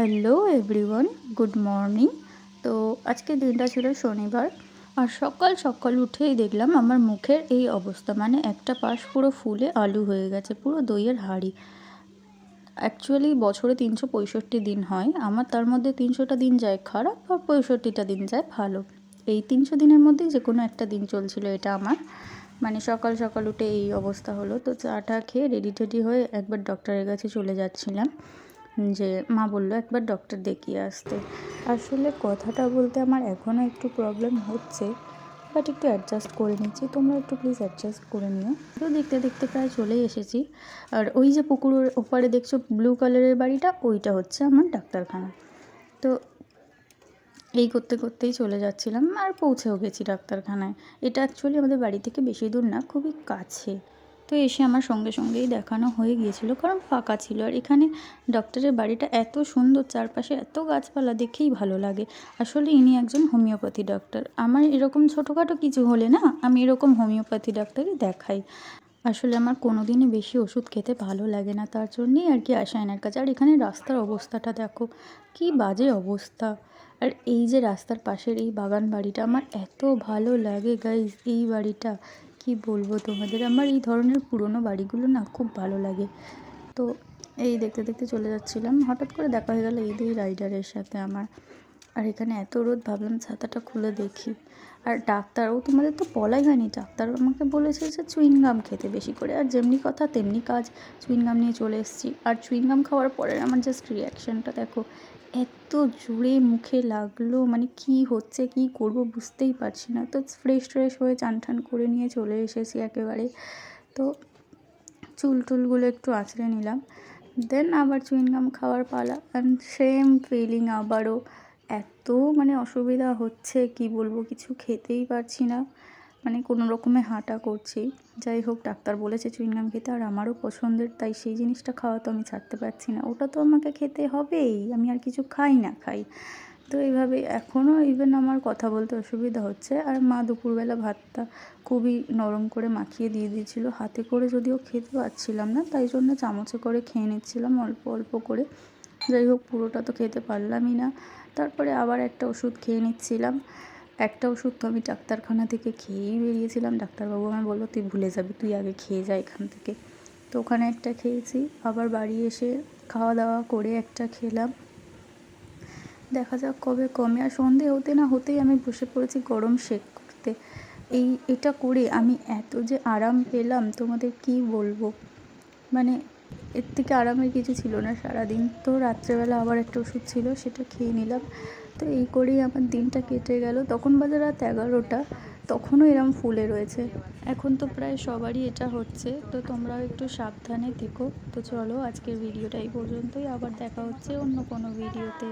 Hello everyone, good morning. তো আজকে দিনটা ছিল শনিবার, আর সকাল সকাল উঠেই দেখলাম আমার মুখের এই অবস্থা মানে একটা পাশ পুরো ফুলে আলু হয়ে গেছে, পুরো দইয়ের হাঁড়ি। অ্যাকচুয়ালি বছরে তিনশো পঁয়ষট্টি দিন হয়, আমার তার মধ্যে তিনশোটা দিন যায় খারাপ, আর পঁয়ষট্টিটা দিন যায় ভালো। এই তিনশো দিনের মধ্যেই যে কোনো একটা দিন চলছিল এটা আমার। মানে সকাল সকাল উঠে এই অবস্থা হলো, তো চাটা খেয়ে রেডি টেডি হয়ে একবার ডক্টরের কাছে চলে যাচ্ছিলাম। যে মা বলল, একবার ডক্টর দেখিয়ে আসতে। আসলে কথাটা বলতে আমার এখনও একটু প্রবলেম হচ্ছে বাট একটু অ্যাডজাস্ট করে নিচ্ছি। তোমরা একটু প্লিজ অ্যাডজাস্ট করে নিও। তো দেখতে দেখতে প্রায় চলেই এসেছি। আর ওই যে পুকুরের ওপারে দেখছ ব্লু কালারের বাড়িটা, ওইটা হচ্ছে আমার ডাক্তারখানা। তো এই করতে করতেই চলে যাচ্ছিলাম, আর পৌঁছেও গেছি ডাক্তারখানায়। এটা অ্যাকচুয়ালি আমাদের বাড়ি থেকে বেশি দূর না, খুবই কাছে। তো এসে আমার সঙ্গে সঙ্গেই দেখানো হয়ে গিয়েছিল, কারণ ফাঁকা ছিল। আর এখানে ডক্টরের বাড়িটা এত সুন্দর, চারপাশে এত গাছপালা দেখেই ভালো লাগে। আসলে ইনি একজন হোমিওপ্যাথি ডক্টর আমার এরকম ছোটোখাটো কিছু হলে না, আমি এরকম হোমিওপ্যাথি ডাক্তারই দেখাই। আসলে আমার কোনো দিনই বেশি ওষুধ খেতে ভালো লাগে না, তার জন্যেই আর কি আসা এনার কাছে। আর এখানে রাস্তার অবস্থাটা দেখো, কি বাজে অবস্থা। আর এই যে রাস্তার পাশের এই বাগান বাড়িটা, আমার এত ভালো লাগে গাইজ এই বাড়িটা। কি বলব তোমাদের? আমার এই ধরনের পুরনো বাড়িগুলো না খুব ভালো লাগে। তো এই দেখতে দেখতে চলে যাচ্ছিলাম। হঠাৎ করে দেখা হয়ে গেল এই দুই রাইডারের সাথে আমার। আর এখানে এত রোদ, ভাবলাম ছাতাটা খুলে দেখি। আর ডাক্তারও তোমাদের তো বলাই হয়নি। ডাক্তার আমাকে বলেছে যে চুইনগাম খেতে বেশি করে। আর যেমনি কথা, তেমনি কাজ। চুইনগাম নিয়ে চলে এসেছি। আর চুইনগাম খাওয়ার পরে আমার জাস্ট রিয়াকশানটা দেখো, এত জোরে মুখে লাগল। মানে কি হচ্ছে, কি করব বুঝতেই পারছি না। তো ফ্রেশ ট্রেশ হয়ে চান টান করে নিয়ে চলে এসেছি একেবারে। তো চুল টুলগুলো একটু আঁচড়ে নিলাম। দেন আবার চুইনগাম খাওয়ার পালা। অ্যান্ড সেম ফিলিং আবারও। এত মানে অসুবিধা হচ্ছে, কি বলব? কিছু খেতেই পারছি না। মানে কোনো রকমে হাঁটা করছি। যাই হোক, ডাক্তার বলেছে চুইংগাম খেতে, আর আমারও পছন্দের, তাই সেই জিনিসটা খাওয়া তো আমি ছাড়তে পারছি না। ওটা তো আমাকে খেতে হবেই, আমি আর কিছু খাই না, খাই। তো এইভাবে এখনও ইভেন আমার কথা বলতে অসুবিধা হচ্ছে, আর মা দুপুরবেলা ভাতটা খুবই নরম করে মাখিয়ে দিয়ে দিয়েছিল। হাতে করে যদিও খেতে পারছিলাম না, তাই জন্য চামচে করে খেয়ে নিচ্ছিলাম, অল্প অল্প করে। যাই হোক, পুরোটা তো খেতে পারলামই না। তারপরে আবার একটা ওষুধ খেয়ে নিচ্ছিলাম। একটা ওষুধ তো আমি ডাক্তারখানা থেকে খেয়েই বেরিয়েছিলাম। ডাক্তারবাবু আমায় বলল, তুই ভুলে যাবি, তুই আগে খেয়ে যা এখান থেকে। তো ওখানে একটা খেয়েছি। আবার বাড়ি এসে খাওয়া দাওয়া করে একটা খেলাম। দেখা যাক কবে কমে। আর সন্ধে হতে না হতেই আমি বসে পড়েছি গরম শেক করতে। এই, এটা করে আমি এত যে আরাম পেলাম, তোমাদের কি বলব? মানে এর থেকে আরামের কিছু ছিল না সারাদিন। তো রাত্রেবেলা আবার একটা ওষুধ ছিল, সেটা খেয়ে নিলাম। তো এই করেই আমার দিনটা কেটে গেল। তখন বাজে রাত এগারোটা, তখনও এরম ফুলে রয়েছে। এখন তো প্রায় সবারই এটা হচ্ছে। তো তোমরাও একটু সাবধানে থেকো। তো চলো আজকের ভিডিওটা এই পর্যন্তই। আবার দেখা হচ্ছে অন্য কোনো ভিডিওতে।